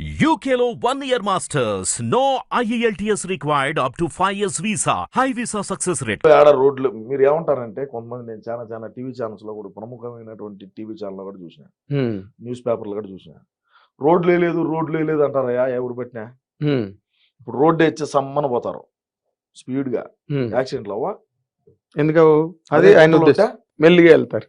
One year masters. No E IELTS required up to 5 years visa. High visa success rate. ఆడ రోడ్లు మీరు ఏమంటారంటే కొంతమంది నేను చాలా చాలా టీవీ ఛానల్స్లో కూడా ప్రముఖమైనటువంటి టీవీ ఛానల్ కూడా చూసిన. న్యూస్ పేపర్లు కూడా చూసిన రోడ్లే లేదు రోడ్లే లేదు అంటారయ్యా ఎవరు పెట్టినా. ఇప్పుడు రోడ్డు ఇచ్చే సమ్మన పోతారు స్పీడ్గా. యాక్సిడెంట్లు అవ్వా ఎందుకు అది ఆయన ఉద్దేశం మెల్లిగా వెళ్తారు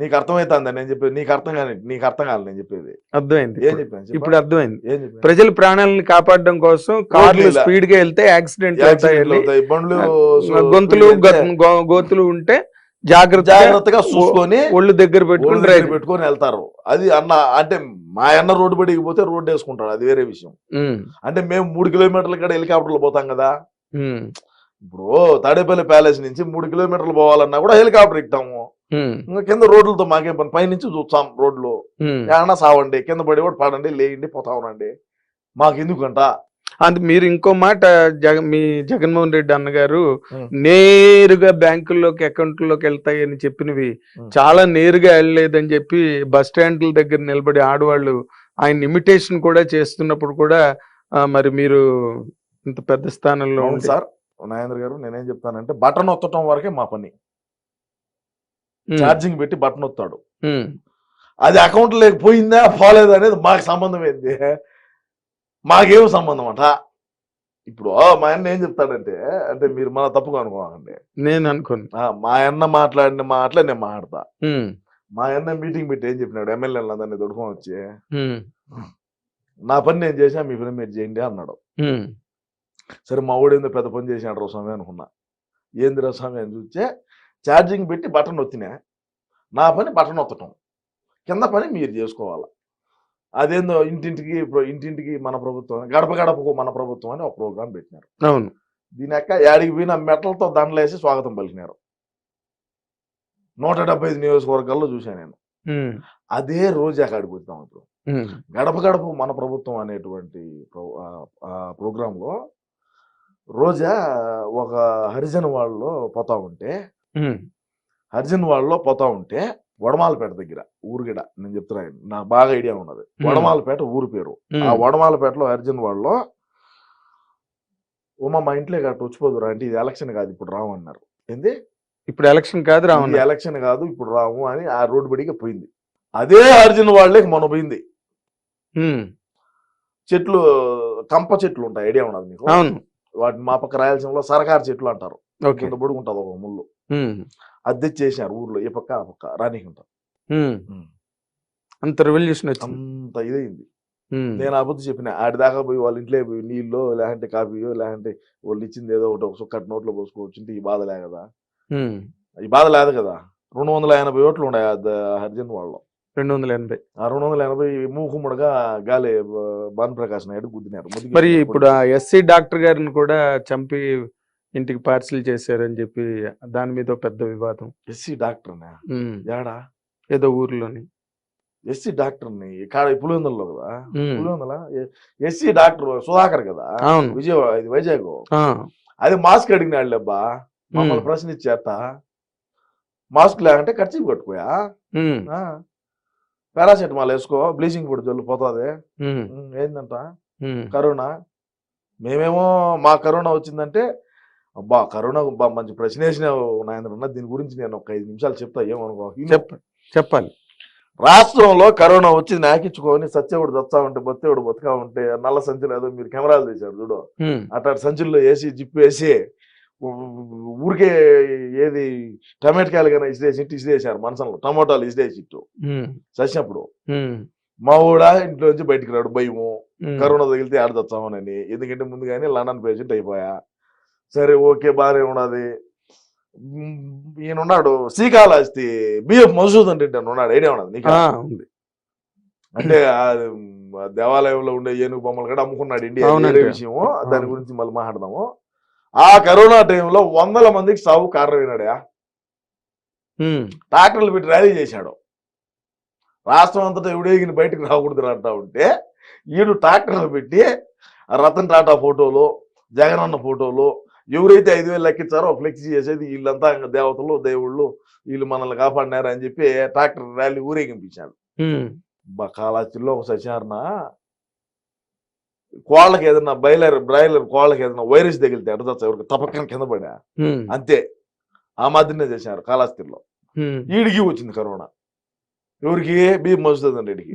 నీకు అర్థమవుతుంది? నేను చెప్పేది నీకు అర్థం కాని నీకు అర్థం కాదు నేను చెప్పేది. అర్థమైంది ఏం ఇప్పుడు. చెప్పాను? చెప్పు. ఇప్పుడు అర్థమైంది. ఏం చెప్పాను? ప్రజల ప్రాణాలను కాపాడడం కోసం కార్లు. స్పీడ్గా వెళ్తే యాక్సిడెంట్ అవుతాయి. బండ్లు గొంతులు గోతులు ఉంటే జాగ్రత్త జాగ్రత్తగా చూసుకొని ఒళ్ళు దగ్గర పెట్టుకుని డ్రైవ్ పెట్టుకొని వెళ్తారు. అది అన్న అంటే మా అన్న రోడ్డు పడికి పోతే రోడ్డు వేసుకుంటాడు. అది వేరే విషయం. అంటే మేము మూడు కిలోమీటర్ల కాడ హెలికాప్టర్లు పోతాం కదా? ఇప్పుడు తాడేపల్లి ప్యాలెస్ నుంచి మూడు కిలోమీటర్లు పోవాలన్నా కూడా హెలికాప్టర్ ఉమ్, ఇంకా కింద రోడ్లతో మాకేం పని? పైనుంచి చూస్తాం రోడ్లు. ఏమన్నా సావండి కింద పడి కూడా పడండి లేయండి పోతా ఉండండి మాకు ఎందుకంట అంత మీరు ఇంకో మాట జగ మీ జగన్మోహన్ రెడ్డి అన్నగారు. నేరుగా బ్యాంకుల్లోకి అకౌంట్లోకి వెళ్తాయని చెప్పినవి. చాలా నేరుగా వెళ్ళలేదని చెప్పి బస్ స్టాండ్ల దగ్గర నిలబడి ఆడవాళ్ళు ఆయన ఇమిటేషన్ కూడా చేస్తున్నప్పుడు కూడా మరి మీరు ఇంత పెద్ద స్థానంలో సార్. నాగేంద్ర గారు నేనేం చెప్తానంటే బటన్ ఒత్తటం వరకే మా పని. ఛార్జింగ్ పెట్టి బటన్ ఒత్తాడు. అది అకౌంట్ లేకపోయిందా పోలేదా అనేది మాకు సంబంధం ఏంది మాకేం సంబంధం అంట ఇప్పుడు మా అన్న ఏం చెప్తాడంటే అంటే మీరు మన తప్పుగా అనుకోకండి నేను అనుకోను. మా అన్న మాట్లాడిన మాటలే నేను మాట్లాడతా. మా అన్న మీటింగ్ పెట్టి ఏం చెప్పినాడు? ఎమ్మెల్యేలు అందరినీ దొడుకొని వచ్చి నా పని నేను చేసా మీ పని మీరు చేయండి అన్నాడు. సరే మా వాడు ఏందో పెద్ద పని చేసినాడు రా స్వామి అనుకున్నా. ఏంది రా స్వామి అని చూస్తే ఛార్జింగ్ పెట్టి బటన్ ఒత్తినా నా పని బటన్ ఒత్తటం కింద పని మీరు చేసుకోవాలి? అదేందో ఇంటింటికి ఇంటింటికి మన ప్రభుత్వం గడప గడపకు మన ప్రభుత్వం అని ఒక ప్రోగ్రాం పెట్టినారు. అవును. దీని యొక్క యాడికి పోయిన మెటలతో దండలేసి స్వాగతం పలికినారు. నూట డెబ్బై ఐదు నియోజకవర్గాల్లో చూశాను నేను. అదే రోజు అక్కడికి పోతాం ఇప్పుడు. గడప గడప మన ప్రభుత్వం అనేటువంటి ప్రోగ్రాంలో రోజా ఒక హరిజన్ వాళ్ళలో పోతా ఉంటే హరిజన్ వాళ్ళలో పోతా ఉంటే వడమాలపేట దగ్గర ఊరుగిడ నేను చెప్తున్నాను నాకు బాగా ఐడియా ఉన్నది. వడమాలపేట ఊరు పేరు. ఆ వడమాలపేటలో హరిజన్ వాళ్ళలో ఉమా మా ఇంట్లో గట్ట వచ్చిపోదురా అంటే ఇది ఎలక్షన్ కాదు ఇప్పుడు రావు అన్నారు. ఏంది? ఇప్పుడు ఎలక్షన్ కాదు రావణ ఎలక్షన్ కాదు ఇప్పుడు రాము అని ఆ రోడ్డు బడికి పోయింది. అదే హరిజన్ వాళ్ళకి మొన్న పోయింది. చెట్లు కంప చెట్లు ఉంటాయి ఐడియా ఉన్నది మీకు? అవును. వాటిని మా పక్క రాయలసీమలో సరకారు చెట్లు అంటారు. కింద పొడుగుంటుంది ఒక ముళ్ళు. ఉమ్, అది తెచ్చేసినారు ఊర్లో ఈ పక్క ఆ పక్క రానీకుంటా ఉమ్. ఉమ్. అంత రెవల్యూషన్ అంత ఇదైంది నేను అబద్ధం చెప్పిన ఆడి దాకా పోయి వాళ్ళ ఇంట్లో పోయి నీళ్ళు లేదంటే కాఫీయో లేదంటే వాళ్ళు ఇచ్చింది ఏదో ఒకటి ఒక సుక్కటి నోట్లో పోసుకోవచ్చు ఈ బాధ లే కదా. ఈ బాధ లేదు కదా? రెండు వందల ఎనభై ఓట్లు ఉన్నాయి హరిజన్ వాళ్ళు రెండు వందల ఎనభై. ఆ రెండు వందల ఎనభై మూకుమ్మడిగా గాలి భాను ప్రకాష్ నాయుడు గుద్దినారు. మరి ఇప్పుడు ఆ ఎస్సీ డాక్టర్ గారిని కూడా చంపి ఇంటికి పార్సిల్ చేశారని చెప్పి దాని మీద పెద్ద వివాదం. ఎస్సీ డాక్టర్ ఏడా ఏదో ఊర్లోని. ఎస్సీ డాక్టర్ని? కాడ పులివెందుల్లో కదా? పులివెందుల? ఎస్సీ డాక్టర్ సుధాకర్ కదా? విజయవాడ ఇది వైజాగ్. అది మాస్క్ అడిగినాడు అబ్బా మమ్మల్ని ప్రశ్నించేత మాస్క్ లేకంటే ఖర్చు కట్టుకోయా? ఉమ్, పారాసెటమాల్ వేసుకో బ్లీచింగ్ పొడి జల్లు పోతుంది. ఉమ్, కరోనా? మేమేమో మా కరోనా వచ్చిందంటే అబ్బా కరోనా మంచి ప్రశ్న వేసినావు నాయన దీని గురించి నేను ఒక ఐదు నిమిషాలు చెప్తా ఏమనుకో. చెప్ప చెప్పాలి. రాష్ట్రంలో కరోనా వచ్చి నాకించుకొని సత్యవుడు దత్తా ఉంటే బత్తేవుడు బతుకా ఉంటే నల్ల సంచులు ఏదో మీరు కెమెరాలు తీశారు చూడు. అట్లాంటి సంచుల్లో వేసి జిప్పు వేసి ఊరికే ఏది టమాటకాయలు కానీ ఇసిరేసి ఇటు ఇసిరేసారు మనసంలో. టమాటాలు ఇసిరేసి ఇట్టు చచ్చినప్పుడు మా ఊడా ఇంట్లో నుంచి బయటికి రాడు భయము. కరోనా తగిలితే ఆడదొచ్చామనని ఎందుకంటే ముందుగానే లండన్ పేషెంట్ అయిపోయా. సరే ఓకే బాగానే ఉన్నది. మ్, ఈయన ఉన్నాడు శ్రీకాళహస్తి బిఎఫ్ మసూద్ అంటే ఉన్నాడు ఐడియా ఉన్నది నీకు? అంటే దేవాలయంలో ఉండే ఏనుగు బొమ్మలు కూడా అమ్ముకున్నాడు ఇండియా విషయము. దాని. గురించి మళ్ళీ మాట్లాడదాము. ఆ కరోనా టైంలో వందల మందికి సావు కారణమైనాడా ట్రాక్టర్లు పెట్టి ర్యాలీ చేశాడు. రాష్ట్రం అంతటా ఎవడేగిన బయటకు రాకూడదు అంటా ఉంటే ఈడు ట్రాక్టర్లు పెట్టి రతన్ టాటా ఫోటోలు జగనన్న ఫోటోలు ఎవరైతే ఐదు వేలు లెక్కించారో ఫ్లెక్సీ చేసేది వీళ్ళంతా ఇంకా దేవతలు దేవుళ్ళు వీళ్ళు మనల్ని కాపాడినారు అని చెప్పి ట్రాక్టర్ ర్యాలీ ఊరేగింపించాడు. ఉమ్, బా కాలాస్తిలో ఒక సచారణ కోళ్ళకి ఏదైనా బయలర్ బ్రాయిలర్ కోళ్ళకి ఏదైనా వైరస్ తగిలితే అడదచ్చ ఎవరికి? తపక్కన కింద పడా అంతే. ఆ మాదిరినే చేశారు కాలాస్తిలో ఉమ్. ఈడికి వచ్చింది కరోనా. ఎవరికి? బి. మసూద్ రెడ్డికి.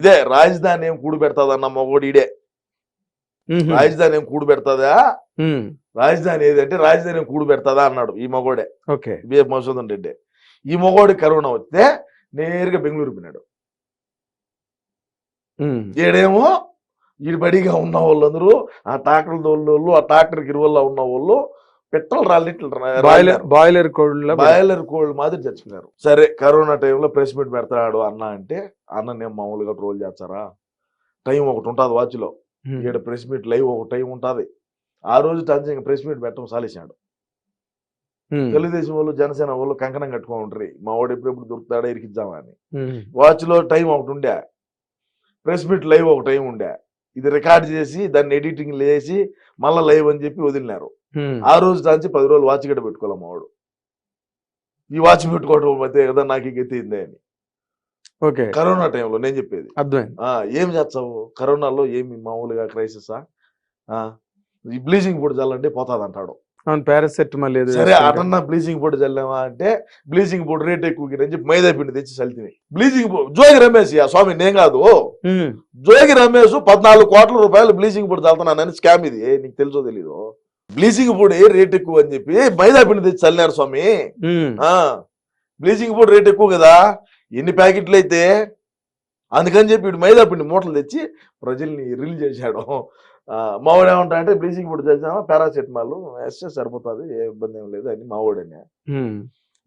ఇదే రాజధాని ఏం కూడు పెడతాదన్న మొగోడు ఇడే రాజధాని ఏం కూడు పెడతాదా? రాజధాని ఏదంటే రాజధాని ఏం కూడు పెడతాదా అన్నాడు ఈ మగోడే. ఓకే. బి. మసూదన్ రెడ్డి. ఈ మగోడి కరోనా వస్తే నేరుగా బెంగళూరు పోయినాడు. ఉమ్, ఈడేమో ఈడు బడిగా ఉన్న వాళ్ళందరూ ఆ ట్రాక్టర్ తోళ్ళు ఆ ట్రాక్టర్ గిరువల్లో ఉన్న వాళ్ళు పెట్రోల్ రాలిట్లు బాయిలర్ బాయిలర్ కోడ్ల బాయిలర్ కోల్డ్ మాదిరి చచ్చిపోయారు సరే కరోనా టైంలో ప్రెస్ మీట్ పెడతాడు అన్న అంటే అన్న నేను మామూలుగా ట్రోల్ చేస్తారా? టైం ఒకటి ఉంటుంది వాచ్లో. ఈడ ప్రెస్ మీట్ లైవ్ ఒక టైం ఉంటుంది. ఆ రోజు టంచి ప్రెస్ మీట్ పెట్టడం సాలేసాడు తెలుగుదేశం వాళ్ళు జనసేన వాళ్ళు కంకణం కట్టుకొని ఉంటారు మా వాడు ఎప్పుడెప్పుడు దొరుకుతాడా ఇరికిద్దామా అని వాచ్లో టైం ఒకటి ఉండే. ప్రెస్ మీట్ లైవ్ ఒక టైం ఉండే. ఇది రికార్డ్ చేసి దాన్ని ఎడిటింగ్ లేసి మళ్ళీ లైవ్ అని చెప్పి వదిలినారు. ఆ రోజు దాంచి పది రోజులు వాచ్ గడ్డ పెట్టుకోవాలి మా వాడు. ఈ వాచ్ పెట్టుకోవడం మధ్య కదా నాకు అయింది అని. ఓకే. కరోనా టైంలో నేను చెప్పేది. ఏం చేస్తావు? కరోనాలో ఏమి మామూలుగా క్రైసిసా? ఈ బ్లీచింగ్ పొడి చల్లంటే పోతాది అంటాడు అవును పారాసెటమాల్ ఏదో సరే. అటన్నా బ్లీచింగ్ పొడి చల్లామా అంటే బ్లీచింగ్ పొడి రేట్ ఎక్కువ అని చెప్పి మైదా పిండి తెచ్చి చల్లితిని బ్లీచింగ్ జోగి రమేష్ ఆ స్వామి నేను కాదు. జోగి రమేష్ పద్నాలుగు కోట్ల రూపాయలు బ్లీచింగ్ పొడి చల్లుతున్నానని స్కామ్ ఇది. నీకు తెలుసో తెలీదు. బ్లీచింగ్ పొడి రేట్ ఎక్కువ అని చెప్పి మైదా పిండి తెచ్చి చల్లినారు స్వామి. బ్లీచింగ్ పౌడర్ రేట్ ఎక్కువ కదా. ఎన్ని ప్యాకెట్లు అయితే? అందుకని చెప్పి మైదా పిండి మూటలు తెచ్చి ప్రజల్ని రిల్ చేశాడు. మావాడు ఏమంటా అంటే బ్లీచింగ్ పౌడర్ చేసామా పారాసెటమాల్. వేస్తే సరిపోతుంది ఏ ఇబ్బంది ఏం లేదు అని మావాడని.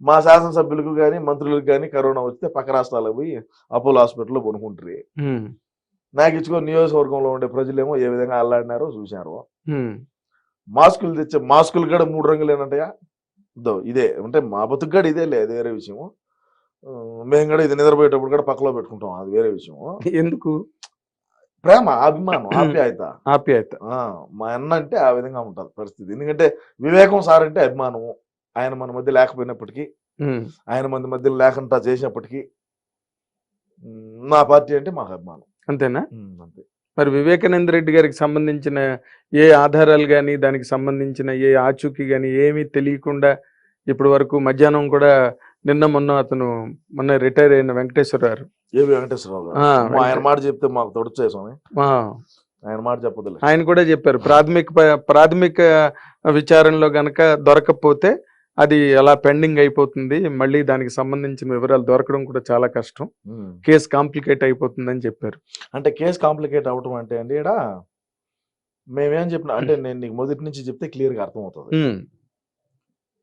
మా శాసనసభ్యులకు కానీ మంత్రులకు కానీ కరోనా వస్తే పక్క రాష్ట్రాలకు పోయి అపోలో హాస్పిటల్లో కొనుక్కుంటారు నాకు ఇచ్చుకో నియోజకవర్గంలో ఉండే ప్రజలేమో ఏ విధంగా అల్లాడినారో చూశారు. మాస్కులు తెచ్చే మాస్కులు కూడా మూడు రంగులు ఏంటంటయా ఇదో ఇదే. అంటే మా బతుకు కూడా ఇదే లేదు వేరే విషయము. మేము కూడా ఇది నిద్రపోయేటప్పుడు కూడా పక్కలో పెట్టుకుంటాం అది వేరే విషయము. ఎందుకు? ప్రేమ అభిమానం ఆప్యాయత. ఆప్యాయత. మా అన్న అంటే ఆ విధంగా ఉంటుంది పరిస్థితి. ఎందుకంటే వివేకం సార్ అంటే అభిమానము ఆయన మన మధ్య లేకపోయినప్పటికీ ఆయన మన మధ్య లేకుండా చేసినప్పటికీ నా పార్టీ అంటే మాకు అభిమానం. అంతేనా? అంతే. మరి వివేకానంద రెడ్డి గారికి సంబంధించిన ఏ ఆధారాలు కానీ దానికి సంబంధించిన ఏ ఆచూకీ కానీ ఏమీ తెలియకుండా ఇప్పటి వరకు మధ్యాహ్నం కూడా నిన్న మొన్న అతను మొన్న రిటైర్ అయిన వెంకటేశ్వర గారు. ఏవి వెంకటేశ్వరరావు గారు? ఆయన మాట చెప్తే మాకు తొడచే స్వామి? ఆయన మాట చెప్పదులే ఆయన కూడా చెప్పారు ప్రాథమిక ప్రాథమిక విచారణలో గనక దొరకకపోతే అది అలా పెండింగ్ అయిపోతుంది మళ్ళీ దానికి సంబంధించిన వివరాలు దొరకడం కూడా చాలా కష్టం. కేసు కాంప్లికేట్ అయిపోతుందని చెప్పారు. అంటే కేసు కాంప్లికేట్ అవటం అంటే అండి ఇక్కడ మేమేం చెప్పిన అంటే నేను నీకు మొదటి నుంచి చెప్తే క్లియర్గా అర్థమవుతుంది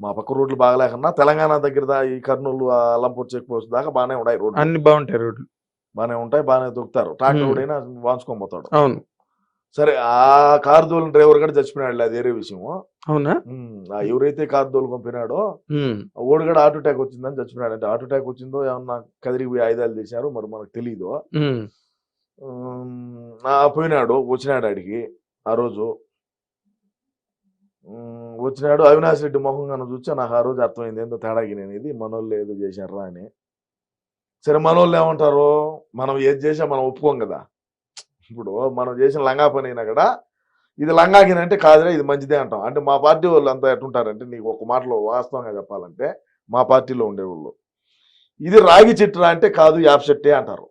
మా పక్క రోడ్లు బాగలేకన్నా తెలంగాణ దగ్గర ఈ కర్నూలు అల్లంపూర్ చెక్ పోస్ట్ దాకా బాగానే ఉన్నాయి రోడ్లు. అన్ని బాగుంటాయి రోడ్లు. బాగానే ఉంటాయి బాగానే దొక్కుతారు. ట్రాక్టర్ వాంచుకొని పోతాడు. అవును. సరే ఆ కార్ దోలిన డ్రైవర్ కూడా చచ్చిపోయినాడు అది వేరే విషయము. అవునా? ఎవరైతే కార్ దోలు పంపినాడో ఓడి కూడా హార్ట్ అటాక్ వచ్చిందని చచ్చిపోయినాడు అంటే హార్ట్ అటాక్ వచ్చిందో ఏమన్నా కదిరికి పోయి ఆయుధాలు తీశారు మరి మనకు తెలియదు పోయినాడు వచ్చినాడు ఆడికి ఆ రోజు. వచ్చినాడు అవినాష్ రెడ్డి మొహం కన్నా చూస్తే నాకు ఆ రోజు అర్థమైంది ఏందో తేడాకి నేను ఇది మనోళ్ళు ఏదో చేశారా అని. సరే మనోళ్ళు ఏమంటారు? మనం ఏది చేసా మనం ఒప్పుకోం కదా. ఇప్పుడు మనం చేసిన లంగా పని అయినా కూడా ఇది లంగాకిన అంటే కాదురా ఇది మంచిదే అంటాం. అంటే మా పార్టీ వాళ్ళు అంతా ఎట్టుంటారంటే నీకు ఒక మాటలో వాస్తవంగా చెప్పాలంటే మా పార్టీలో ఉండేవాళ్ళు. ఇది రాగి చెట్టురా అంటే కాదు యాప్ చెట్టే అంటారు.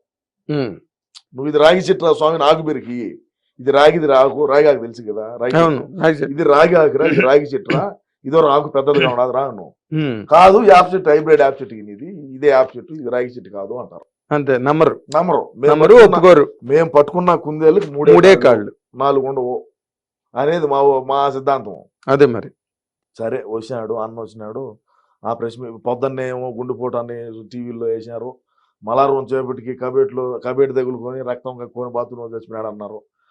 నువ్వు ఇది రాగి చెట్టురా స్వామి నాకు పెరికి ఇది రాగిది రాకు రాగి ఆకు తెలుసు కదా రాగి. ఇది రాగి ఆకురా ఇది రాగి చెట్టురా ఇదో రాకు పెద్దదిగా ఉండదు రా నువ్వు ఉమ్, కాదు యాప్ చెట్టు హైబ్రిడ్ యాప్ చెట్టు ఇది ఇదే యాప్ చెట్టు ఇది రాగి చెట్టు కాదు అంటారు. అంతే నమ్మరు. నమ్మరు. మేము నమ్మరు ఒప్పుకోరు. మేము పట్టుకున్న కుందేళ్ళకి మూడే మూడే కాళ్ళు, నాలుగు ఉండవు. అనేది మా మా సిద్ధాంతం. అదే మరి. సరే వచ్చినాడు అన్న వచ్చినాడు. ఆ ప్రెస్ మీ- పొద్దున్నే ఏమో గుండెపోటు అని టీవీలో వేసినారు. మలారం చేపటికి కబేట్లో కబేట్ తగులుకొని రక్తం కక్కుని బాత్రూమ్ చచ్చిపోయాడు అన్నారు.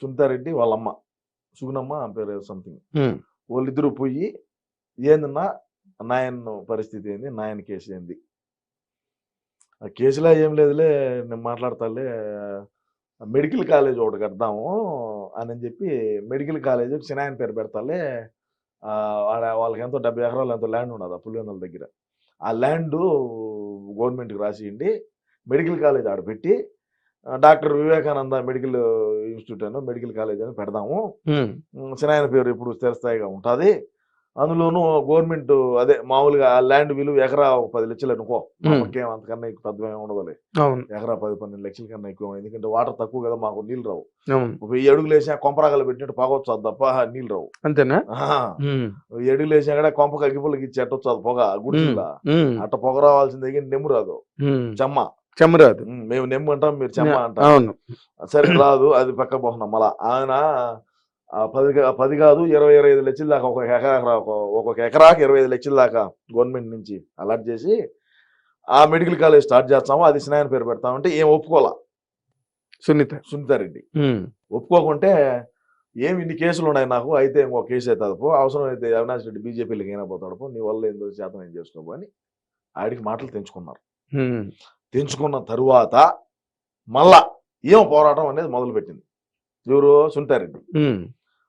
సునీతారెడ్డి వాళ్ళమ్మ. సుగుణమ్మ పేరు సంథింగ్ వాళ్ళిద్దరూ పోయి ఏందన్నా నాయన్ పరిస్థితి ఏంది? నాయన్ కేసు ఏంది? ఆ కేసులో ఏం లేదులే నేను మాట్లాడతాలే మెడికల్ కాలేజ్ ఒకటి కడదాము అని చెప్పి మెడికల్ కాలేజ్ చిన్నాయన పేరు పెడతాలే. వాళ్ళకి ఎంతో డెబ్బై ఎకరాలు ఎంతో ల్యాండ్ ఉన్నది ఆ పులివెందుల దగ్గర. ఆ ల్యాండ్ గవర్నమెంట్కి రాసియండి మెడికల్ కాలేజ్ ఆడ పెట్టి డాక్టర్ వివేకానంద మెడికల్ ఇన్స్టిట్యూట్ అని మెడికల్ కాలేజ్ అని పెడదాము. సినాయన పేరు ఇప్పుడు స్థిరస్థాయిగా ఉంటుంది. అందులోనూ గవర్నమెంట్ అదే మామూలుగా ల్యాండ్ విలువ ఎకరా ఒక పది లక్షలు అనుకో. మాకేం అంతకన్నా ఎక్కువ పెద్ద అవును. ఎకరా పది పన్నెండు లక్షల కన్నా ఎక్కువ ఎందుకంటే వాటర్ తక్కువ కదా మాకు నీళ్ళు రావు. వెయ్యి అడుగులు వేసా కొంపరాగలు పెట్టినట్టు పగవచ్చు తప్ప నీళ్ళు రావు. అంతేనా? వెయ్యి అడుగులు వేసా కూడా కొంపకి అగ్గిపుల్లకి ఇచ్చి ఎట్టొచ్చు అది పొగ ఉమ్, అట్ట పొగ రావాల్సిందే కానీ నెమ్ము రాదు చెమ్మ. చెమరాదు. మేము నెమ్ము అంటాం మీరు చెమ్మ అంటాం అవును. సరే రాదు అది పక్క పోతున్నాం. మళ్ళా ఆయన పది పది కాదు ఇరవై ఇరవై ఐదు లక్షల దాకా ఒక ఎకరా ఒక- ఒక్కొక్క ఎకరాకి ఇరవై ఐదు లక్షల దాకా గవర్నమెంట్ నుంచి అలాట్ చేసి ఆ మెడికల్ కాలేజ్ స్టార్ట్ చేస్తాము. అది స్నాయన పేరు పెడతామంటే ఏం ఒప్పుకోవాలా? సునీత సునీతారెడ్డి ఒప్పుకోకుంటే ఏమి ఇన్ని కేసులు ఉన్నాయి నాకు? అయితే ఇంకో కేసు అవుతుంది పో అవసరం అయితే అవినాష్ రెడ్డి బీజేపీలోకి అయినా పోతాడు. నీ వల్ల ఏందో శాతం ఏం చేసుకోబో అని ఆడికి మాటలు తెంచుకున్నారు. తెంచుకున్న తరువాత మళ్ళా ఏం పోరాటం అనేది మొదలుపెట్టింది. ఎవరు సునీతారెడ్డి ఉమ్,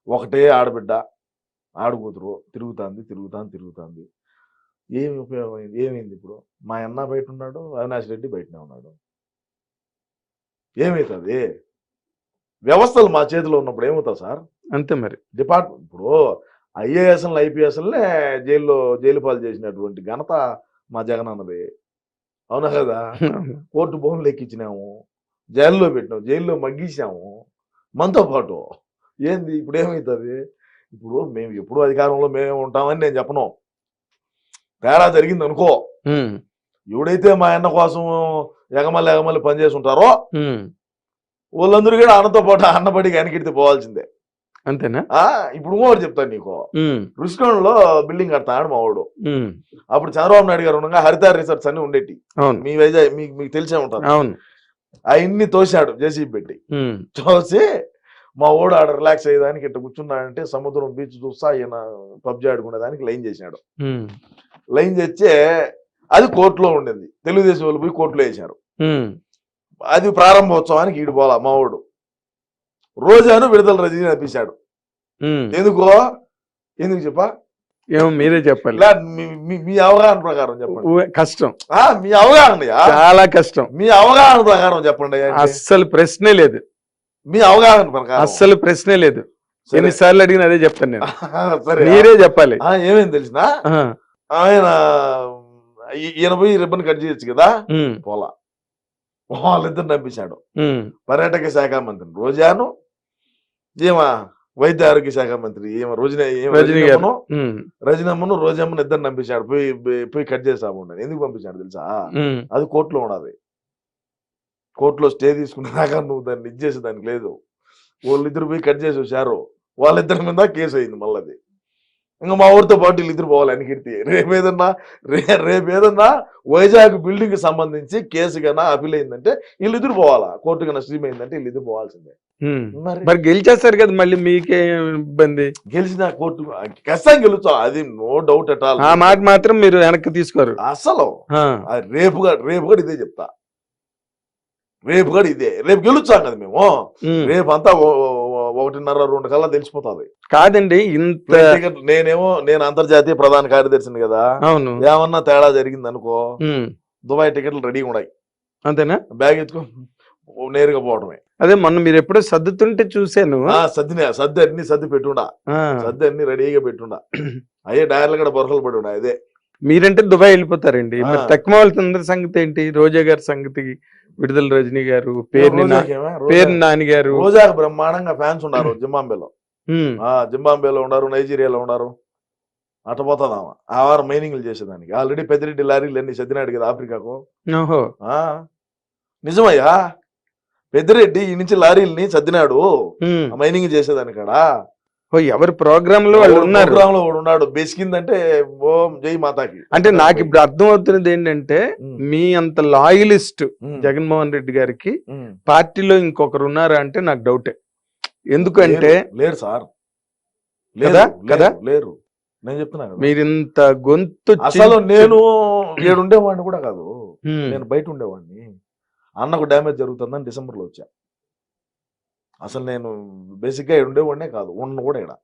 ఒకటే ఆడబిడ్డ ఆడకూతురు తిరుగుతాంది తిరుగుతాంది తిరుగుతాంది. ఏమి ఉపయోగం అయింది ఏమైంది ఇప్పుడు? మా అన్న బయట ఉన్నాడు అవినాష్ రెడ్డి బయటనే ఉన్నాడు. ఏమవుతుంది వ్యవస్థలు మా చేతిలో ఉన్నప్పుడు ఏమవుతుంది సార్? అంతే మరి. డిపార్ట్మెంట్ ఇప్పుడు ఐఏఎస్ఎల్ ఐపీఎస్ఎల్నే జైల్లో జైలు పాలు చేసినటువంటి ఘనత మా జగన్ అన్నది అవునా కదా? కోర్టు భూములు ఎక్కించినాము జైల్లో పెట్టినాము జైల్లో మగ్గించాము మనతో పాటు ఏంది? ఇప్పుడు ఏమవుతుంది ఇప్పుడు మేము ఎప్పుడు అధికారంలో మేము ఉంటామని నేను చెప్పను. తేడా జరిగింది అనుకో. ఎవడైతే మా అన్న కోసం ఎగమల్లి ఎగమల్లి పనిచేసి ఉంటారో వాళ్ళందరూ కూడా అన్నతో పాటు అన్నబడికి వెనకెడితే పోవాల్సిందే. అంతేనా? ఆ ఇప్పుడు ఇంకోటి చెప్తాను నీకు. రుషికొండలో బిల్డింగ్ కడతాడు మా వాడు. ఉమ్, అప్పుడు చంద్రబాబు నాయుడు గారు ఉండగా హరిత రిసార్ట్స్ అన్ని ఉండేటి. అవును. మీ వైజాగ్ మీకు మీకు తెలిసే ఉంటుంది. అవును. అవన్నీ తోశాడు జేసీబీ పెట్టి. తోసి మా ఓడు ఆడ రిలాక్స్ అయ్యేదానికి ఇట్లా కూర్చున్నాడంటే సముద్రం బీచ్ చూస్తా ఈయన పబ్జి ఆడుకునేదానికి లైన్ చేశాడు ఉమ్, లైన్ చేస్తే అది కోర్టులో ఉండింది. తెలుగుదేశం వాళ్ళు పోయి కోర్టులో వేశారు. ఉమ్, అది ప్రారంభోత్సవానికి ఈడు పోలా మా ఓడు రోజాను విడుదల రజనీ అనిపించాడు. ఎందుకో? ఎందుకు చెప్పా? ఏమో మీరే చెప్పాలి. మీ- అవగాహన ప్రకారం చెప్పండి. కష్టం. ఆ, మీ అవగాహన చాలా కష్టం. మీ అవగాహన ప్రకారం చెప్పండి. అస్సలు ప్రశ్నే లేదు. మీ అవగాహన ప్రకారం. అస్సలు ప్రశ్నే లేదు. సరే. ఎన్నిసార్లు అడిగిన అదే చెప్తాను నేను. సరే. మీరే చెప్పాలి. ఆ, ఏమైంది తెలిసిన? ఆయన ఈయన పోయి రిబ్బన్ కట్ చేయొచ్చు కదా? పోలా. వాళ్ళిద్దరు ఉమ్, పర్యాటక శాఖ మంత్రి రోజాను ఈమె వైద్య ఆరోగ్య శాఖ మంత్రి ఈమె రోజున ఈమె రజనీ గారు. రజనమ్మను? రోజమ్మను ఇద్దరు నంపించాడు. పోయి పోయి కట్ చేసాము ఎందుకు పంపించాడు తెలుసా? అది కోర్టులో ఉన్నది కోర్టులో స్టే తీసుకున్నాక నువ్వు దాన్ని ఇచ్చేసి దానికి లేదు. వాళ్ళిద్దరు పోయి కట్ చేసి వచ్చారు. వాళ్ళిద్దరి మీద కేసు అయింది మళ్ళీ ఇంకా మా ఊరితో పాటు వీళ్ళిద్దరు పోవాలి అని కీర్తి. రేపు ఏదన్నా రే రేపు ఏదన్నా వైజాగ్ బిల్డింగ్కి సంబంధించి కేసు కన్నా అపీల్ అయిందంటే వీళ్ళిద్దరు పోవాలా? కోర్టు కన్నా స్ట్రీమ్ అయిందంటే వీళ్ళిద్దరు పోవాల్సిందే. మరి గెలిచేస్తారు కదా మళ్ళీ మీకే ఇబ్బంది. గెలిచిన కోర్టు ఖచ్చితంగా గెలుస్తాం. అది నో డౌట్ అట్ ఆల్ ఆ మాట మాత్రం మీరు వెనక్కి తీసుకోరు. అసలు? రేపు రేపు కూడా ఇదే చెప్తా. రేపు కూడా ఇదే. రేపు గెలుచాం కదా మేము. రేపు అంతా ఒకటిన్నర రెండు కల్లా తెలిసిపోతుంది. కాదండి ఇంత నేనేమో నేను అంతర్జాతీయ ప్రధాన కార్యదర్శిని కదా. అవును. ఏమన్నా తేడా జరిగింది అనుకో దుబాయ్ టికెట్లు రెడీగా ఉన్నాయి. అంతేనా? బ్యాగ్ ఎత్తుకో నేరుగా పోవడమే. అదే మొన్న మీరు ఎప్పుడో సర్దుతుంటే చూశాను. ఆ సర్దినే సర్ది అన్ని సర్ది పెట్టుండా. సర్ది అన్ని రెడీగా పెట్టుండా. అయ్యే డైర్లు కూడా బొరకలు పడి ఉండా అదే. మీరంటే దుబాయ్ వెళ్ళిపోతారండి. మరి. తక్కువ వాళ్ళందరి సంగతి ఏంటి? రోజా గారి సంగతి విడుదల రజనీ గారు పేరుని నా- పేరు నాని గారు. రోజాకు బ్రహ్మాండంగా ఫ్యాన్స్ ఉన్నారు జింబాంబేలో ఉమ్, ఆ జింబాంబేలో ఉన్నారు నైజీరియాలో ఉన్నారు. అట్ట పోతుందామా? ఆ వారం మైనింగ్లు చేసేదానికి. ఆల్రెడీ పెద్దిరెడ్డి లారీలు అన్ని సర్దినాడు కదా ఆఫ్రికాకు. ఓహో. ఆ? నిజమయ్యా? పెద్దిరెడ్డి ఈ నుంచి లారీల్ని సర్దినాడు. ఉమ్. ఆ మైనింగ్ చేసేదాని కాడ ఓ ఎవరి ప్రోగ్రామ్లో వాళ్ళు ఉన్నారు? ప్రోగ్రామ్లో ఉన్నాడు? బెసికిందంటే ఓం జై మాతాకి. అంటే నాకు ఇప్పుడు అర్థం అవుతున్నది ఏంటంటే మీ అంత లాయలిస్ట్ జగన్మోహన్ రెడ్డి గారికి. పార్టీలో ఇంకొకరు ఉన్నారా అంటే నాకు డౌటే ఎందుకంటే లేరు, సార్. లేరు, కదా? లేరు, నేను చెప్తున్నా ఇంత గొంతు అసలు నేను ఏడు ఉండేవాడిని కూడా కాదు. నేను బయట ఉండేవాడిని. అన్నకు డ్యామేజ్ జరుగుతుందని డిసెంబర్లో వచ్చా. అసలు నేను బేసిక్గా ఇక్కడ ఉండేవాడినే కాదు ఉన్న కూడా ఇక్కడ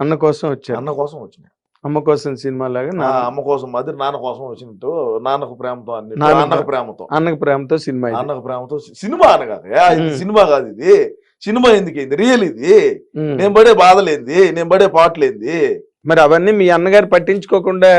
అన్న కోసం వచ్చారు. అన్న కోసం వచ్చిన. అమ్మ కోసం సినిమా లాగా నా అమ్మ కోసం అది నాన్న కోసం వచ్చినట్టు నాన్నకు ప్రేమతో అన్ని నాన్న అన్నకు ప్రేమతో. అన్నకు ప్రేమతో సినిమా ఇది. అన్నకు ప్రేమతో సినిమా అనగా ఇది. సినిమా కాదు ఇది. సినిమా ఎందుకు అయింది రియల్ ఇది. నేను పడే బాధలేంది నేను పడే పాటలేంది మరి అవన్నీ మీ అన్నగారు పట్టించుకోకుండా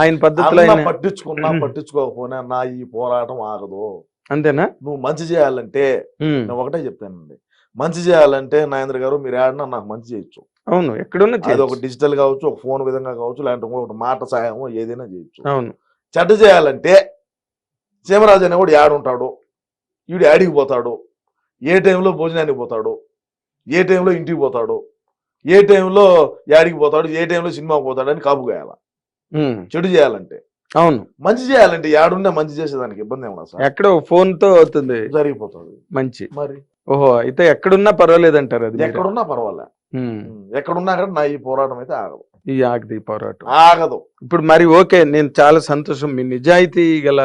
ఆయన పద్ధతిలో పట్టించుకున్నా పట్టించుకోకపోయినా నా ఈ పోరాటం ఆగదు. అంతేనా? నువ్వు మంచి చేయాలంటే నేను ఒకటే చెప్తానండి. మంచి చేయాలంటే నాగేంద్ర గారు మీరు ఆడినా నాకు మంచి చేయొచ్చు. అవును ఎక్కడున్నా అది ఒక. డిజిటల్ కావచ్చు ఒక ఫోన్ విధంగా కావచ్చు లేదంటే ఇంకొకటి మాట సాయం ఏదైనా చేయొచ్చు. అవును. చెడ్డ చేయాలంటే సీమరాజు అనేవాడు యాడుంటాడు వీడు యాడికి పోతాడు? ఏ టైంలో భోజనానికి పోతాడు? ఏ టైంలో ఇంటికి పోతాడు? ఏ టైంలో యాడికి పోతాడు? ఏ టైంలో సినిమాకి పోతాడు? అని కాపు కాయాల చెడు చేయాలంటే. అవును. మంచి చేయాలంటే యాడున్నా మంచి చేసేదానికి ఇబ్బంది ఏమన్నా సార్. ఎక్కడో ఫోన్తో అవుతుంది. జరిగిపోతుంది. మంచి. మరి? ఓహో అయితే ఎక్కడున్నా పర్వాలేదు అంటారు అది. ఎక్కడున్నా పర్వాలే. ఎక్కడున్నా కూడా నా ఈ పోరాటం అయితే ఆగదు. ఈ ఆగది పోరాటం. ఆగదు. ఇప్పుడు మరి ఓకే నేను చాలా సంతోషం. మీ నిజాయితీ గల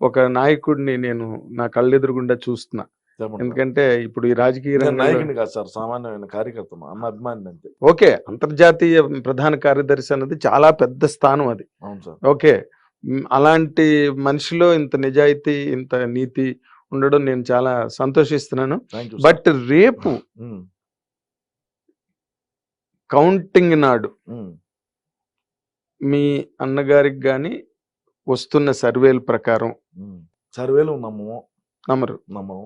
ఒక నాయకుడిని నేను నా కళ్ళెదురుగుండా చూస్తున్నా. ఎందుకంటే ఇప్పుడు ఈ రాజకీయ నాయకుని కాదు సార్ సామాన్యమైన కార్యకర్తను అన్న అభిమాని అంతే. ఓకే అంతర్జాతీయ ప్రధాన కార్యదర్శి అన్నది చాలా పెద్ద స్థానం అది. అవును సార్. ఓకే అలాంటి మనిషిలో ఇంత నిజాయితీ ఇంత నీతి ఉండడం నేను చాలా సంతోషిస్తున్నాను. బట్ రేపు కౌంటింగ్ నాడు మీ. అన్నగారికి కానీ వస్తున్న సర్వేల ప్రకారం సర్వేలు నమ్మము. నమ్మరు. నమ్మము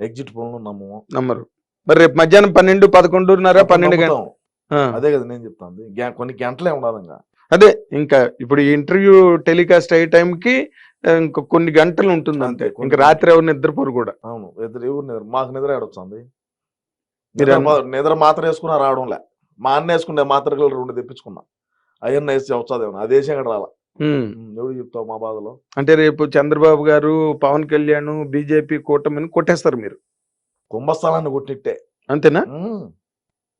ఎగ్జిట్ పోల్ను నమ్మము. నమ్మరు. మరి రేపు మధ్యాహ్నం పన్నెండు పదకొండున్నర పన్నెండు గంటల. అదే కదా నేను చెప్తాను కొన్ని గంటలే ఉండాలి అదే ఇంకా ఇప్పుడు ఈ ఇంటర్వ్యూ టెలికాస్ట్ అయ్యే టైంకి ఇంకా కొన్ని గంటలు ఉంటుంది అంతే ఇంకా రాత్రి ఎవరు నిద్రపోరు కూడా. అవును ఇద్దరు ఎవరు నిద్ర మాకు నిద్ర ఏడొచ్చింది? మీరు నిద్ర మాత్ర వేసుకున్నా రావడంలే. మా అన్న వేసుకునే మాత్రలు రెండు తెప్పించుకున్నా. అయ్యన్న వేసి వచ్చాదేమో అది వేసి అక్కడ రాలా ఎవడు చెప్తావు మా బాధలో? అంటే రేపు చంద్రబాబు గారు పవన్ కళ్యాణ్ బీజేపీ కూటమిని కొట్టేస్తారు మీరు. కుంభస్థలాన్ని కొట్టిట్టే అంతేనా?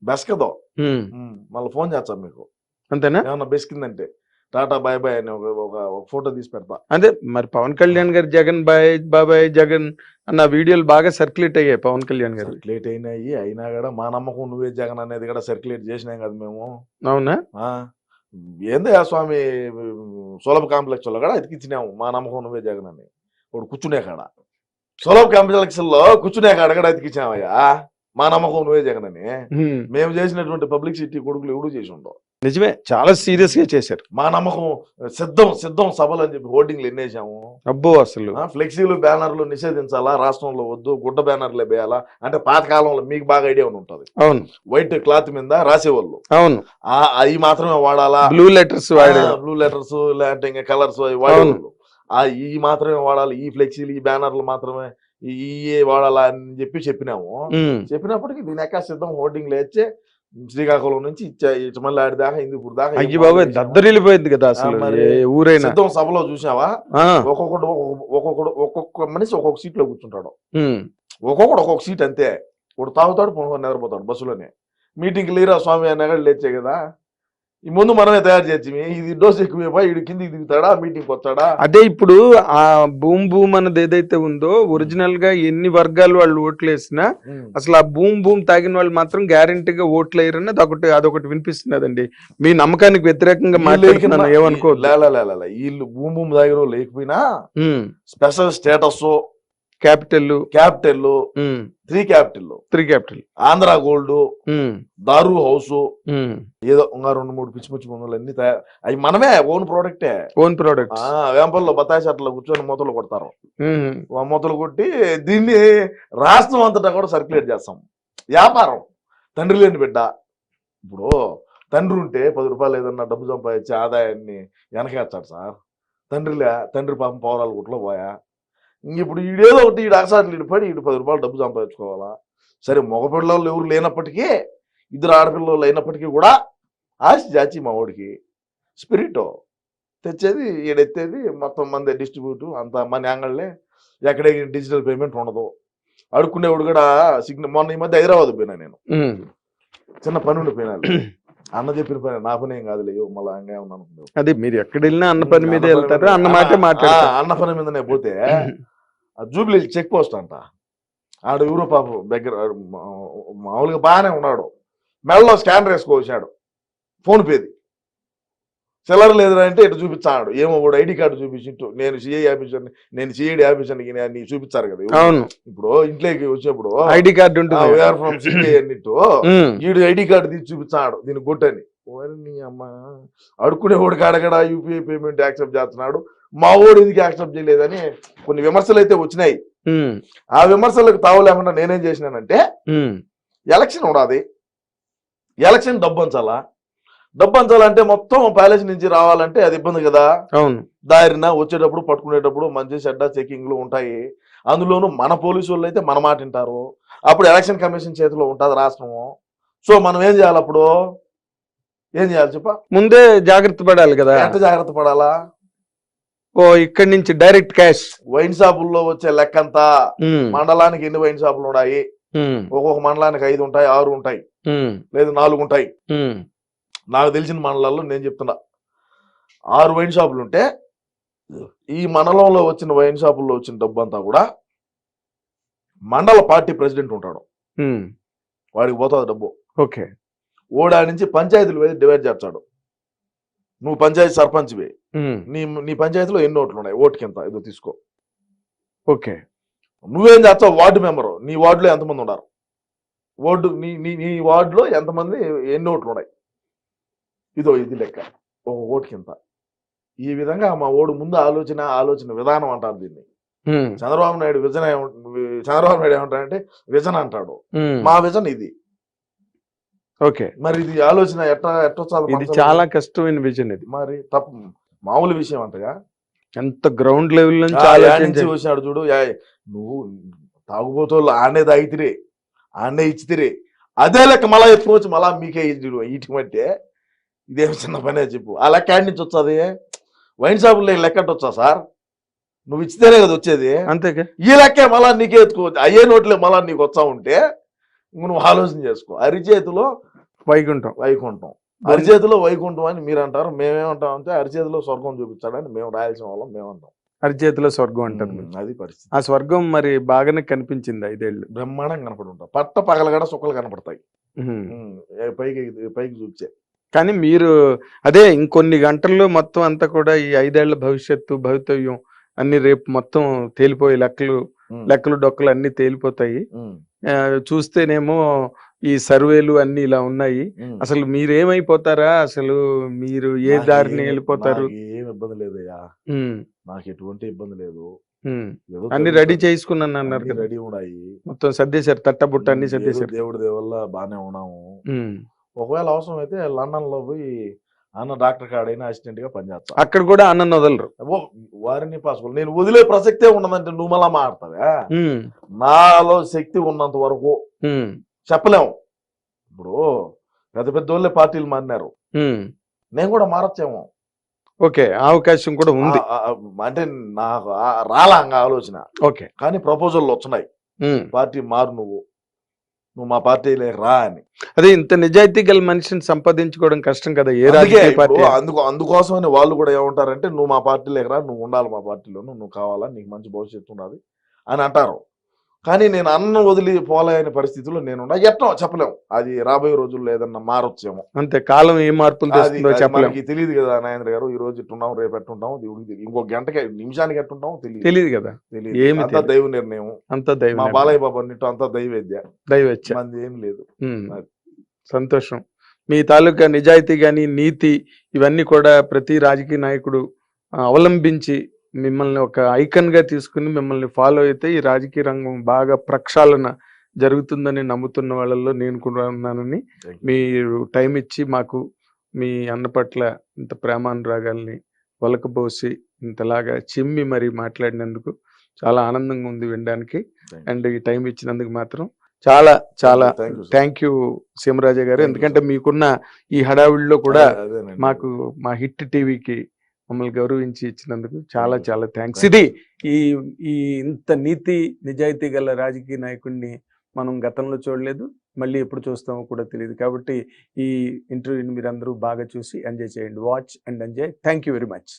బెస్కదో. మళ్ళీ ఫోన్ చేస్తాం మీకు. అంతేనా? ఏమన్నా బెస్కిందంటే టాటా బాయ్ బాయ్ అని ఒక ఒక- ఫోటో తీసి పెడతా. అదే మరి పవన్ కళ్యాణ్ గారు జగన్ బాయ్ బాబాయ్ జగన్ అన్న వీడియోలు బాగా సర్క్యులేట్ అయ్యాయి పవన్ కళ్యాణ్ గారు. సర్క్యులేట్ అయినాయి అయినా కూడా మా నమ్మకం నువ్వే జగన్ అనేది కూడా సర్క్యులేట్ చేసినాం కదా మేము. అవునా? ఆ? ఏందయ్యా స్వామి సులభ కాంప్లెక్స్లో కూడా ఎతికిచ్చినాము మా నమ్మకం నువ్వే జగన్ అని. ఇప్పుడు కూర్చునే కాడ. సులభ కాంప్లెక్స్లో కూర్చునే కాడ కూడా ఎతికిచ్చామయ్యా మా నమ్మకం నువ్వే జగన్ అని. మేము చేసినటువంటి పబ్లిసిటీ కొడుకులు ఎవడు చేసి ఉండవు నిజమే చాలా సీరియస్గా చేశారు. మా నమ్మకం సిద్ధం సిద్ధం సభలు అని చెప్పి హోర్డింగ్లు ఎన్నేసాము? అబ్బో అసలు. ఆ, ఫ్లెక్సీలు బ్యానర్లు నిషేధించాలా? రాష్ట్రంలో వద్దు గుడ్డ బ్యానర్లే వేయాలా అంటే పాతకాలంలో మీకు బాగా ఐడియా ఉంటుంది. అవును. వైట్ క్లాత్ మీద రాసేవాళ్ళు. అవును. ఆ అవి మాత్రమే వాడాలా? బ్లూ లెటర్స్ బ్లూ లెటర్స్ లేదంటే ఇంకా కలర్స్ అవి వాడేవాళ్ళు. ఆ ఈ మాత్రమే వాడాలి ఈ ఫ్లెక్సీలు ఈ బ్యానర్లు మాత్రమే ఈ వాడాలా అని చెప్పి చెప్పినాము. చెప్పినప్పటికీ దీని ఎక్క సిద్ధం హోర్డింగ్ లేచే శ్రీకాకుళం నుంచి ఇచ్చా ఆడి దాకా హిందూపూర్ దాకా అయ్యి బాబాయ్ దద్దరిల్లిపోయింది కదా అసలు ఊరైనా. సిద్ధం సభలో చూసావా ఒక్కొక్కడు ఒక్కొక్క- ఒక్కొక్కడు ఒక్కొక్క మనిషి ఒక్కొక్క సీట్లో కూర్చుంటాడు. ఒక్కొక్కడు ఒక్కొక్క సీట్ అంతే. ఒకడు తాగుతాడు పొనుకొని నిద్రపోతాడు బస్సులోనే. మీటింగ్ లీరా స్వామి అన్నగా లేచే కదా. ఈ ముందు మనమే తయారు చేసి ఇది డోస్ ఎక్కువైపోయి ఇడు కిందికి దిగుతాడా మీటింగ్ వస్తాడా? అదే ఇప్పుడు ఆ భూమ్ భూమ్ అన్నది ఏదైతే ఉందో ఒరిజినల్గా ఎన్ని వర్గాలు వాళ్ళు ఓట్లు వేసినా అసలు ఆ భూమ్ భూమ్ తాగిన వాళ్ళు మాత్రం గ్యారంటీగా ఓట్లు వేయరని అదొకటి అదొకటి వినిపిస్తున్నదండి. మీ నమ్మకానికి వ్యతిరేకంగా మాట్లాడుతున్నాను లేల వీళ్ళు భూమి భూమి దగ్గర లేకపోయినా special status capital capital three capital three capital. Andhra gold దారు హౌస్ ఏదో ఇంకా రెండు మూడు పిచ్చి పిచ్చి మందులు అన్ని తయారు అవి మనమే ఓన్ ప్రోడక్టే. ఓన్ ప్రోడక్ట్స్ ఆ వేంపల్లో బత్తాయి చెట్లు కూర్చొని మూతలు కొడతారు. మూతలు కొట్టి దీన్ని రాష్ట్రం అంతటా కూడా సర్క్యులేట్ చేస్తాం. వ్యాపారం. తండ్రి లేని బిడ్డ. ఇప్పుడు తండ్రి ఉంటే పది రూపాయలు ఏదన్నా డబ్బు సంపాదించి ఆదాయాన్ని వెనకేస్తాడు సార్. తండ్రిలే తండ్రి పాపం పౌరాలు గుట్లో పోయా. ఇప్పుడు ఈడేదో ఒకటి ఈడు అగసాట్లు ఈడు పడి ఈడు పది రూపాయలు డబ్బు సంపాదించుకోవాలా? సరే మగ పిల్లలు ఎవరు లేనప్పటికీ ఇద్దరు ఆడపిల్లలు అయినప్పటికీ కూడా ఆశ జాచి మా వాడికి స్పిరిట్. తెచ్చేది ఈడెత్తేది మొత్తం మంది డిస్ట్రిబ్యూట్ అంత మన యాంగళ్ళే ఎక్కడే డిజిటల్ పేమెంట్ ఉండదు. అడుక్కునేవాడు కూడా సిగ్నల్ మొన్న ఈ మధ్య హైదరాబాద్ పోయినా నేను. చిన్న పని ఉండిపోయినా అన్న చెప్పిన పని నా పని ఏం కాదులే మళ్ళీ హంగా ఉన్నాను. అదే మీరు ఎక్కడ వెళ్ళినా అన్న పని మీద వెళ్తారు మీద- అన్న మాటే ఆ, మాట్లాడతారు. అన్న పని మీదనే పోతే జూబ్లీ చెక్ పోస్ట్ అంట. ఆడ ఎవరో పాప దగ్గర మామూలుగా బాగానే ఉన్నాడు. మెడలో స్కానర్ వేసుకోవచ్చాడు ఫోన్ పేది. చిల్లర లేదురా అంటే ఇటు చూపించాడు. ఏమో కూడా ఐడి కార్డు చూపించి ఇటు నేను సిఐ ఆఫీసర్ని నేను సిఐడి ఆఫీసర్ని నీ చూపించారు కదా ఇప్పుడు ఇంట్లోకి వచ్చినప్పుడు ఐడి కార్డు ఉంటుంది ఫ్రమ్ సిఐ అన్నిట్టు ఈడు ఐడి కార్డు తీసి చూపించాడు. దీని గుట్టని ఓరి నీ అమ్మ. అడుక్కునే వాడు కాడగడ యూపీఐ పేమెంట్ యాక్సెప్ట్ చేస్తున్నాడు. మా ఓడు ఎందుకు యాక్సెప్ట్ చేయలేదని కొన్ని విమర్శలు అయితే వచ్చినాయి. ఆ విమర్శలకు తావు లేకుండా నేనేం చేసినానంటే ఎలక్షన్ ఉండాలి ఎలక్షన్ డబ్బు అంచాలా? డబ్బు అంచాలంటే మొత్తం ప్యాలెస్ నుంచి రావాలంటే అది ఇబ్బంది కదా. అవును. దారిన వచ్చేటప్పుడు పట్టుకునేటప్పుడు మంచి చెడ్డ చెకింగ్లు ఉంటాయి. అందులోనూ మన పోలీసు వాళ్ళు అయితే మన మాట వింటారు. అప్పుడు ఎలక్షన్ కమిషన్ చేతిలో ఉంటుంది రాష్ట్రము సో మనం ఏం చేయాలి అప్పుడు? ఏం చేయాలి చెప్ప? ముందే జాగ్రత్త పడాలి కదా. ఎంత జాగ్రత్త పడాలా? ఓ ఇక్కడి నుంచి డైరెక్ట్ క్యాష్. వైన్ షాపుల్లో వచ్చే లెక్కంతా మండలానికి ఎన్ని వైన్ షాపులు ఉన్నాయి? ఒక్కొక్క మండలానికి ఐదు ఉంటాయి ఆరు ఉంటాయి. లేదు నాలుగు ఉంటాయి. నాకు తెలిసిన మండలాల్లో నేను చెప్తున్నా. ఆరు వైన్ షాపులు ఉంటే ఈ మండలంలో వచ్చిన వైన్ షాపుల్లో వచ్చిన డబ్బు అంతా కూడా మండల పార్టీ ప్రెసిడెంట్ ఉంటాడు. వాడికి పోతుంది డబ్బు. ఓకే. ఓడా నుంచి పంచాయతీలు వేసి డివైడ్ చేస్తాడు. నువ్వు పంచాయతీ సర్పంచ్వి. నీ నీ పంచాయతీలో ఎన్ని ఓట్లు ఉన్నాయి ఓటుకి ఎంత ఇదో తీసుకో. ఓకే. నువ్వేం చేస్తావు? Ward member. నీ వార్డులో ఎంతమంది ఉన్నారు? వార్డు నీ నీ నీ వార్డులో ఎంతమంది ఎన్ని ఓట్లు ఉన్నాయి ఇదో ఇది లెక్క. ఒక ఓటుకి ఎంత ఈ విధంగా మా ఓడు ముందు ఆలోచన ఆలోచన విధానం అంటారు దీన్ని. చంద్రబాబు నాయుడు విజన్ చంద్రబాబు నాయుడు ఏమంటాడంటే విజన్ అంటాడు. మా విజన్ ఇది. ఓకే. మరి ఇది ఆలోచన ఎట్లా ఎట్టొచ్చాలి ఇది చాలా కష్టమైన విజన్ ఇది. మరి తప్పు మామూలు విషయం అంటగా? ఎంత గ్రౌండ్ లెవెల్ నుంచి వచ్చినాడు చూడు నువ్వు తాగుబోతోళ్ళు ఆనే తాగితిరే ఆనే ఇచ్చితిరే. అదే లెక్క మళ్ళా ఎత్తుకోవచ్చు మళ్ళా మీకే ఇచ్చుడు ఇటు అంటే ఇదేం చిన్న పనే చెప్పు. ఆ లెక్క నుంచి వచ్చాది వైన్ షాపుల్లో లెక్క వచ్చా సార్? నువ్వు ఇచ్చితేనే కదా వచ్చేది. అంతేగా ఈ లెక్కే మళ్ళా నీకే ఎత్తుకోవచ్చు. అయ్యే నోట్లే మళ్ళా నీకు వచ్చా ఉంటే నువ్వు ఆలోచన చేసుకో. అరిచేతిలో వైకుంఠం. వైకుంఠం. అరిచేతిలో వైకుంఠం అని మీరు అంటారు మేమేమంటాం అంటే అరిచేతిలో స్వర్గం చూపించాడని మేము రాయాల్సిన వాళ్ళం మేమంటాం. అరిచేతిలో స్వర్గం అంటారు. అది పరిస్థితి. ఆ స్వర్గం మరి బాగానే కనిపించింది ఐదేళ్ళు. బ్రహ్మాండంగా కనపడి ఉంటాం పట్ట పగలగడ సుక్కలు కనపడతాయి. పైకి పైకి చూచే కానీ మీరు అదే ఇంకొన్ని గంటల్లో మొత్తం అంతా కూడా ఈ ఐదేళ్ళ భవిష్యత్తు భవితవ్యం అన్ని రేపు మొత్తం తేలిపోయే లెక్కలు లెక్కలు డొక్కలు అన్ని తేలిపోతాయి. చూస్తేనేమో ఈ సర్వేలు అన్ని ఇలా ఉన్నాయి. అసలు మీరేమైపోతారా? అసలు మీరు ఏ దారిని వెళ్ళిపోతారు? ఏం ఇబ్బంది లేదయ్యా నాకు ఎటువంటి ఇబ్బంది లేదు. అన్ని. రెడీ చేసుకున్నాను అన్నారు రెడీ ఉన్నాయి. మొత్తం సర్దేశారు తట్టబుట్ట అన్ని సర్దేశారు. దేవుడి దయ వల్ల బాగానే ఉన్నాము. ఒకవేళ అవసరం అయితే లండన్లో పోయి అన్న డాక్టర్ కాడైనా అసిస్టెంట్గా పనిచేస్తా అక్కడ కూడా అన్నం వదలరు. ఓ, వారిని పాసిబుల్ నేను వదిలే ప్రసక్తే ఉండదంటే నువ్వు మళ్ళా మాడతావా నాలో శక్తి ఉన్నంత వరకు చెప్పలేము ఇప్పుడు పెద్ద పెద్ద వాళ్ళే పార్టీలు మారినారు. నేను కూడా మారచ్చేమో. ఓకే ఆ అవకాశం కూడా ఉంది. అంటే నాకు రాలా ఆలోచన. ఓకే. కానీ ప్రపోజల్లు వచ్చినాయి. పార్టీ మారు నువ్వు. నువ్వు మా పార్టీలో రా అని. అదే ఇంత నిజాయితీ గల మనిషిని సంపాదించుకోవడం కష్టం కదా ఏ రాజకీయ పార్టీ అందుకు అందుకోసమని వాళ్ళు కూడా ఏమంటారంటే నువ్వు మా పార్టీలోకి రా నువ్వు ఉండాలి మా పార్టీలో నువ్వు కావాలా నీకు మంచి భవిష్యత్తు ఉన్నది అని అంటారు. కానీ నేను అన్నం వదిలి పోలేని పరిస్థితిలో నేను ఉన్నా ఎట్లా చెప్పలేము అది రాబోయే రోజుల్లో ఏదన్నా మారొచ్చేమో. అంతే కాలం ఏ మార్పులు అది తెస్తుందో అది చెప్పలేం. మనకి తెలియదు కదా నాయన గారు ఈ రోజు ఇట్టున్నాం రేపు ఎట్టుంటాం దేవుడికి. ఇంకో గంటకి నిమిషానికి ఎట్టుంటాం తెలియదు తెలియదు కదా. తెలియదు ఏమీ అంతా. దైవ నిర్ణయం. అంత దైవం మా బాలయ్య బాబు అన్నిట్టు అంతా దైవేద్య. దైవచ్చ మంది ఏం లేదు. సంతోషం. మీ తాలూకా నిజాయితీ గాని నీతి ఇవన్నీ కూడా ప్రతి రాజకీయ నాయకుడు అవలంబించి మిమ్మల్ని ఒక ఐకన్గా తీసుకుని మిమ్మల్ని ఫాలో అయితే ఈ రాజకీయ రంగం బాగా ప్రక్షాళన జరుగుతుందని నమ్ముతున్న వాళ్ళల్లో నేను కూడా ఉన్నానని. మీరు టైం ఇచ్చి మాకు మీ అన్న పట్ల ఇంత ప్రేమానురాగాల్ని ఒలకబోసి ఇంతలాగా చిమ్మి మరి మాట్లాడినందుకు చాలా ఆనందంగా ఉంది వినడానికి. అండ్ ఈ టైం ఇచ్చినందుకు మాత్రం చాలా చాలా. థ్యాంక్ యూ సీమరాజా గారు ఎందుకంటే. మీకున్న ఈ హడావిడిలో కూడా. మాకు మా హిట్ టీవీకి మమ్మల్ని గౌరవించి ఇచ్చినందుకు చాలా చాలా. థ్యాంక్స్ ఇది ఈ ఈ ఇంత నీతి నిజాయితీ గల రాజకీయ నాయకుడిని మనం గతంలో చూడలేదు మళ్ళీ ఎప్పుడు చూస్తామో కూడా తెలియదు. కాబట్టి ఈ ఇంటర్వ్యూని మీరు అందరూ బాగా చూసి ఎంజాయ్ చేయండి. Watch and enjoy. Thank you very much.